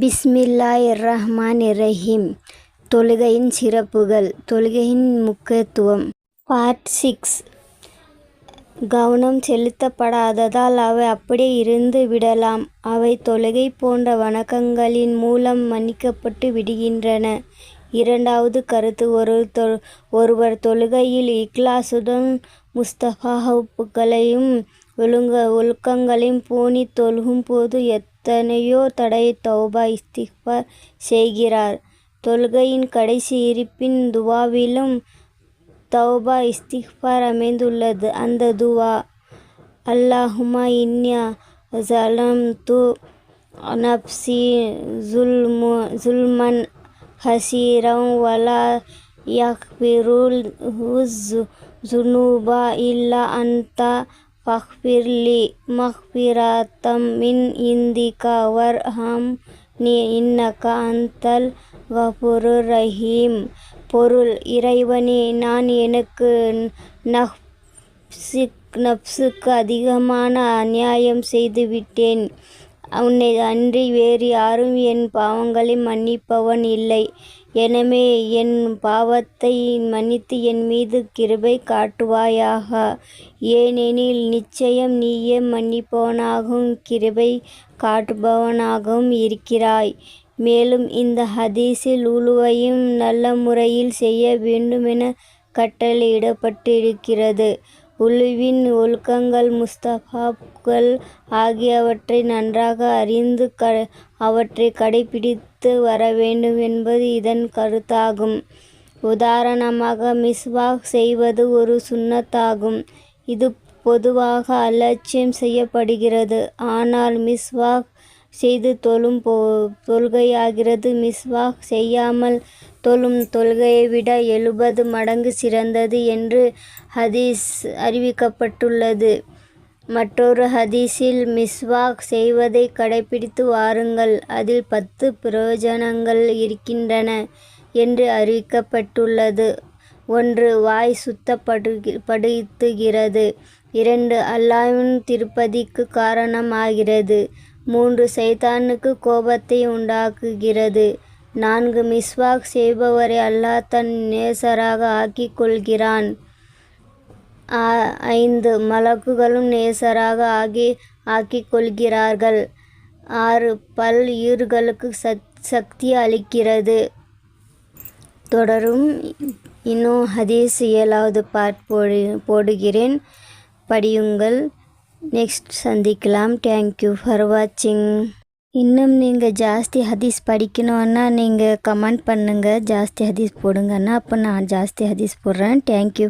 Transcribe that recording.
பிஸ்மில்லாஹ் ரஹ்மான் ரஹீம் தொழுகையின் சிறப்புகள் தொழுகையின் முக்கியத்துவம். பார்ட் சிக்ஸ் கவனம் செலுத்தப்படாததால் அவை அப்படியே இருந்து விடலாம். அவை தொழுகை போன்ற வணக்கங்களின் மூலம் மன்னிக்கப்பட்டு விடுகின்றன. இரண்டாவது கருத்து ஒரு தொ ஒருவர் தொழுகையில் இக்லாசுடன் முஸ்தஹாப்புகளையும் ஒழுங்க ஒழுக்கங்களையும் பேணித் தொழுகும்போது எத்தனையோ தடை தௌபா இஸ்திஃபார் செய்கிறார். தொழுகையின் கடைசி இருப்பின் துவாவிலும் தௌபா இஸ்திஃபார் அமைந்துள்ளது. அந்த துவா அல்லாஹுமா இன்யா ஜலம் து நப்சி ஜுல்மு ஜுல்மன் ஹசீரம் வலா யக்பீருல் ஜுனூபா இல்லா அந்தா ஃபக்ஃபிர்லி மக்ஃபிரத்தம் மின் இந்திக வர்ஹம்னி இன்னக அந்தல் கஃபூருர் ரஹீம். பொருள் இறைவனே நான் எனக்கு நஃப்ஸுக்கு அதிகமான அநியாயம் செய்துவிட்டேன். உன்னை அன்றி வேறு யாரும் என் பாவங்களை மன்னிப்பவன் இல்லை. எனவே என் பாவத்தை மன்னித்து என் மீது கிருபை காட்டுவாயாக. ஏனெனில் நிச்சயம் நீயே மன்னிப்பவனாகவும் கிருபை காட்டுபவனாகவும் இருக்கிறாய். மேலும் இந்த ஹதீஸில் உழுவையும் நல்ல முறையில் செய்ய வேண்டுமென கட்டளையிடப்பட்டிருக்கிறது. குழுவின் ஒழுக்கங்கள் முஸ்தஹாப்கள் ஆகியவற்றை நன்றாக அறிந்து க அவற்றை கடைப்பிடித்து வர வேண்டும் என்பது இதன் கருத்தாகும். உதாரணமாக மிஸ்வாக் செய்வது ஒரு சுண்ணத்தாகும் இது பொதுவாக அலட்சியம் செய்யப்படுகிறது. ஆனால் மிஸ்வாக் செய்து தொழும் தொல்கையாகிறது மிஸ்வாக் செய்யாமல் தொழும் தொல்கையை விட எழுபது மடங்கு சிறந்தது என்று ஹதீஸ் அறிவிக்கப்பட்டுள்ளது. மற்றொரு ஹதீஸில் மிஸ்வாக் செய்வதை கடைப்பிடித்து வாருங்கள் அதில் பத்து பிரயோஜனங்கள் இருக்கின்றன என்று அறிவிக்கப்பட்டுள்ளது. ஒன்று வாய் சுத்தப்படுத்துகிறது. இரண்டு அல்லாவின் திருப்பதிக்கு காரணமாகிறது. மூன்று சைத்தானுக்கு கோபத்தை உண்டாக்குகிறது. நான்கு மிஸ்வாக் செய்பவரை அல்லாஹ் தன் நேசராக ஆக்கிக் கொள்கிறான். ஐந்து மலக்குகளும் நேசராக ஆக்கிக் கொள்கிறார்கள். ஆறு பல் ஈர்களுக்கு சத் சக்தி அளிக்கிறது. தொடரும் இன்னும் ஹதீஸ் ஏழாவது பாட் போடு போடுகிறேன் படியுங்கள். நெக்ஸ்ட் சந்திக்கலாம். தேங்க் யூ ஃபார் வாட்சிங். இன்னும் நீங்கள் ஜாஸ்தி ஹதீஸ் படிக்கணும்னா நீங்கள் கமெண்ட் பண்ணுங்கள் ஜாஸ்தி ஹதீஸ் போடுங்கன்னா அப்போ நான் ஜாஸ்தி ஹதீஸ் போடுறேன். Thank you.